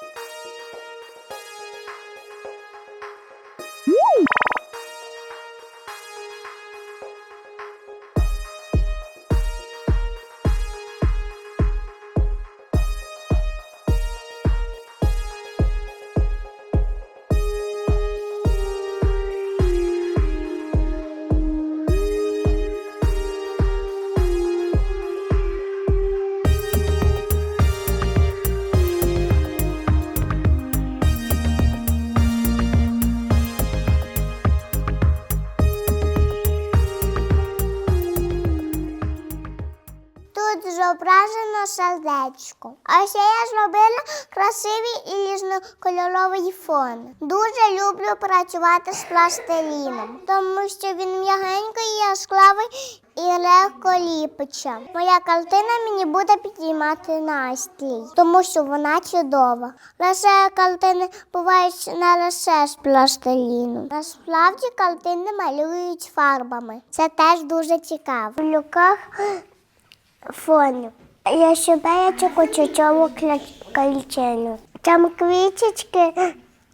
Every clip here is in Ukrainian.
Bye. Тут зображено сердечко. А ще я зробила красивий і різнокольоровий фон. Дуже люблю працювати з пластиліном, тому що він м'ягенький, яскравий і легко ліпиться. Моя картина мені буде підіймати настрій, тому що вона чудова. Лише картини бувають не лише з пластиліну. Насправді картини малюють фарбами. Це теж дуже цікаво. В люках фоні. Я щебечу кучучову кальчину. Там квіточки,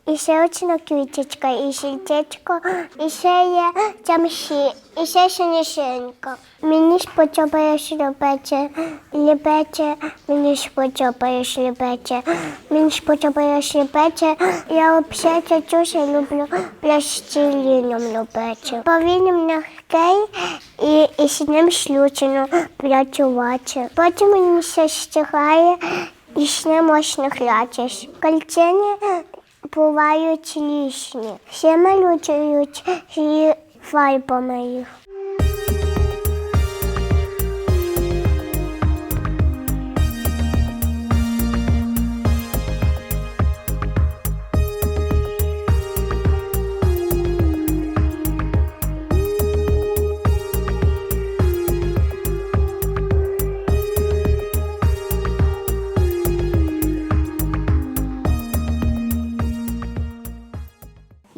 і ще одна квіточка, і сердечко, і ще є ще, і ще синішенька. Мені ж сподобає шлюбече, лібече, мені сподобає шлюбече, мені ж сподобає шлюбече. Я взагалі дуже люблю пластиліном любече. Бо він м'який і, і з ним шлючено працювати. Потім він ще стигає і з ним можна гратись. Кальцини бувають лішні. Всі малюють фарбами їх.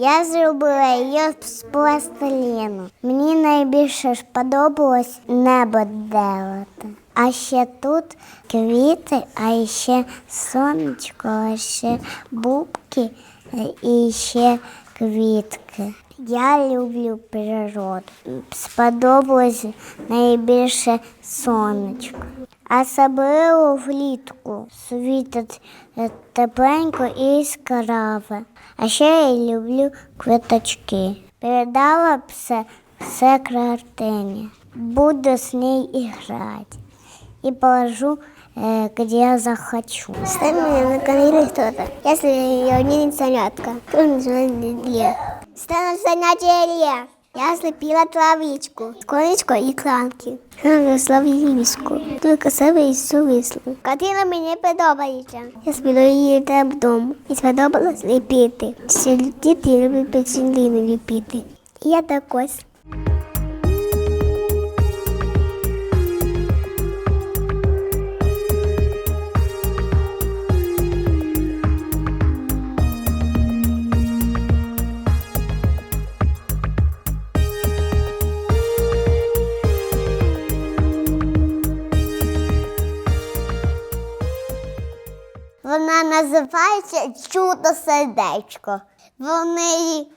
Я зробила її з пластиліну. Мені найбільше сподобалось небо делати. А ще тут квіти, а ще сонечко, а ще бубки е, і ще квітки. Я люблю природу. Сподобалось найбільше сонечко. Особливо влітку світить е, тепленько і яскраве. А ще я люблю квіточки. Передала б все, все картині. Буду з нею грати. И положу, э, где я захочу. Ставь меня на канале кто-то. Если я не занятка, то называется Илья. Стану на дерев'я. Я злепила травичку, конечку и кланки. Славінську. Тільки себе і сувисло. Картина мені подобається. Я спіла її там вдома. І сподобалось ліпити. Всі діти люблять печінліни ліпити. І я також. Вона називається Чудо сердечко. В неї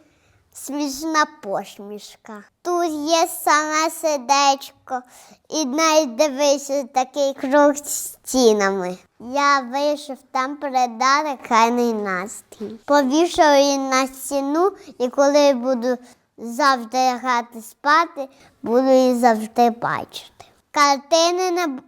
смішна посмішка. Тут є саме сердечко і навіть дивися такий круг з стінами. Я вийшов там передати хайний настрій. Повішав її на стіну, і коли буду завжди лягати спати, буду її завжди бачити. Картини не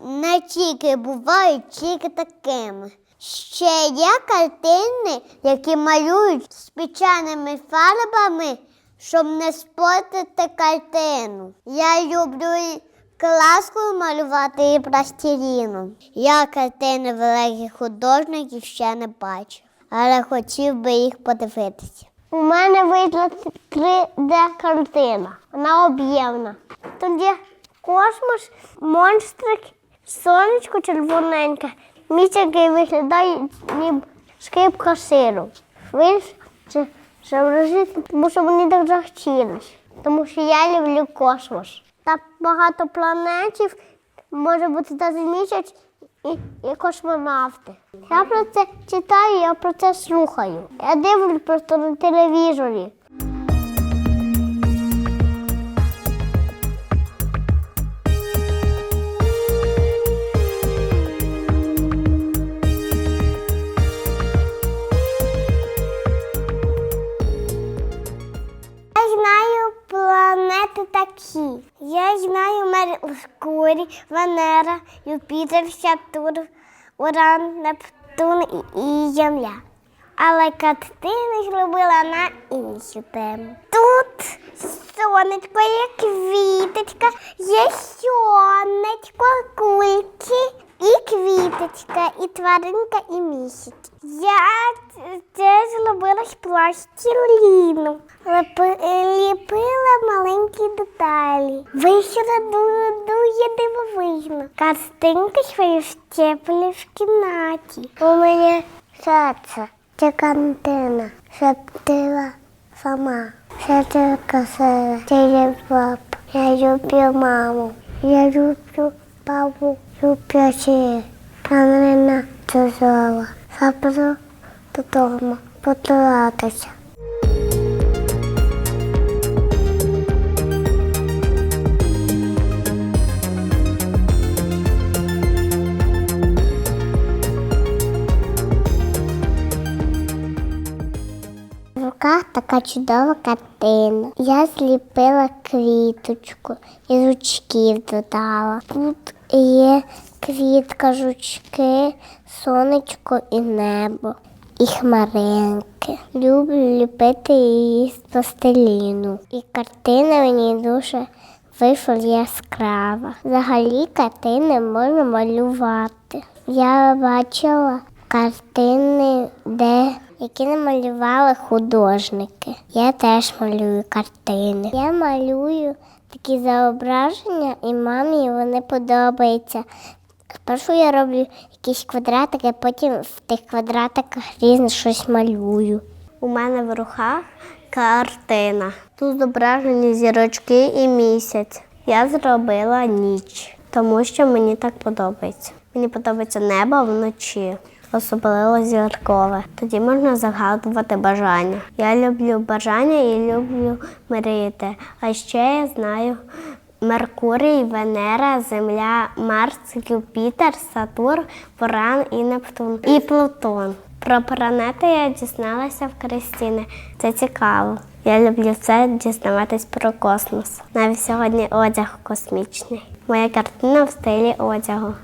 не тільки бувають тільки такими. Ще є картини, які малюють спеченими фарбами, щоб не спортити картину. Я люблю і класкою малювати і пластиліном. Я картини великих художників ще не бачив, але хотів би їх подивитися. У мене вийшла 3D-картина. Вона об'ємна. Є космос, монстрик, сонечко червоненьке. Місце, який виглядає ніби скипка сиру. Виш це зобразити, тому що мені так захотілося. Тому що я люблю космос. Та багато планетів, може бути навіть місяць і, і космонавти. Я про це читаю, я про це слухаю. Я дивлюсь просто на телевізорі. Я знаю Меркурій, Венера, Юпітер, Сатурн, Уран, Нептун і- Земля. Але картини зробила на іншу тему. Тут сонечко є квіточка, є сонечко, кульки і квіточка, і тваринка, і місяць. Я це зробила з пластиліну. Ліпила маленькі деталі. Вийшла дуже, дивовижно. Картинки свої вчеплю в кімнаті. У мене серце. Це кантина. Шептила сама. Це красива. Це є пап. Я люблю маму. Я люблю папу. Люблю ще. Канина чужого. Запросу додому. Потратися. В руках така чудова картина. Я зліпила квіточку і жучків додала. Є квітка, жучки, сонечко і небо, і хмаринки. Люблю ліпити її з пластиліну. І картина мені дуже вийшла яскрава. Взагалі картини можна малювати. Я бачила картини, де які намалювали художники. Я теж малюю картини. Я малюю такі зображення, і мамі вони подобаються. Спершу я роблю якісь квадратики, потім в тих квадратиках різне щось малюю. У мене в руках картина. Тут зображені зірочки і місяць. Я зробила ніч, тому що мені так подобається. Мені подобається небо вночі, особливо зіркове. Тоді можна загадувати бажання. Я люблю бажання і люблю мріяти. А ще я знаю Меркурій, Венера, Земля, Марс, Юпітер, Сатурн, Уран і Нептун. І Плутон. Про планети я дізналася в Кристини. Це цікаво. Я люблю все дізнаватись про космос. Навіть сьогодні одяг космічний. Моя картина в стилі одягу.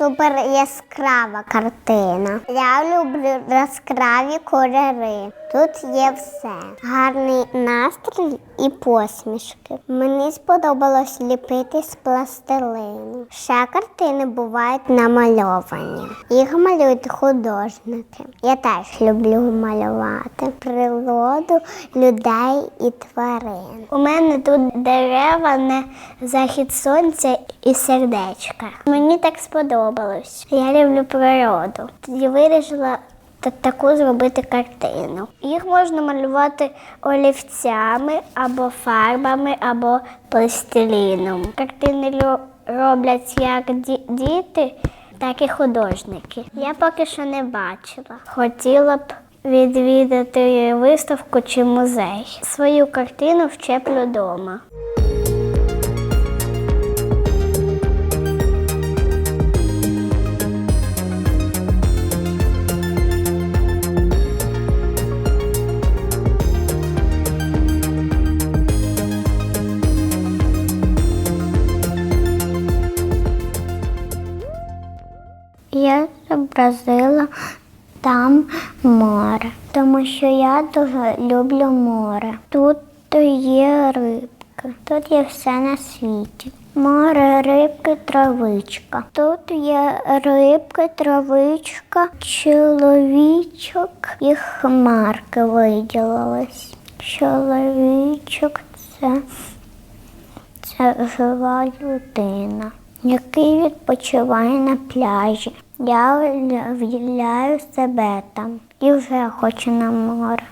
Супер яскрава картина. Я люблю яскраві кольори. Тут є все. Гарний настрій і посмішки. Мені сподобалось ліпити з пластилину. Ще картини бувають намальовані. Їх малюють художники. Я теж люблю малювати природу, людей і тварин. У мене тут дерева на захід сонця і сердечка. Мені так сподобалось. Я люблю природу. Тоді вирішила та- таку зробити картину. Їх можна малювати олівцями або фарбами, або пластиліном. Картини роблять як ді- діти, так і художники. Я поки що не бачила. Хотіла б відвідати виставку чи музей. Свою картину вчеплю вдома. Я зобразила там море, тому що я дуже люблю море. Тут є рибки, тут є все на світі. Море, рибки, травичка. Тут є рибки, травичка, чоловічок і хмарки виділились. Чоловічок це, це жива людина. який відпочиває на пляжі. Я уявляю себе там і вже хочу на море.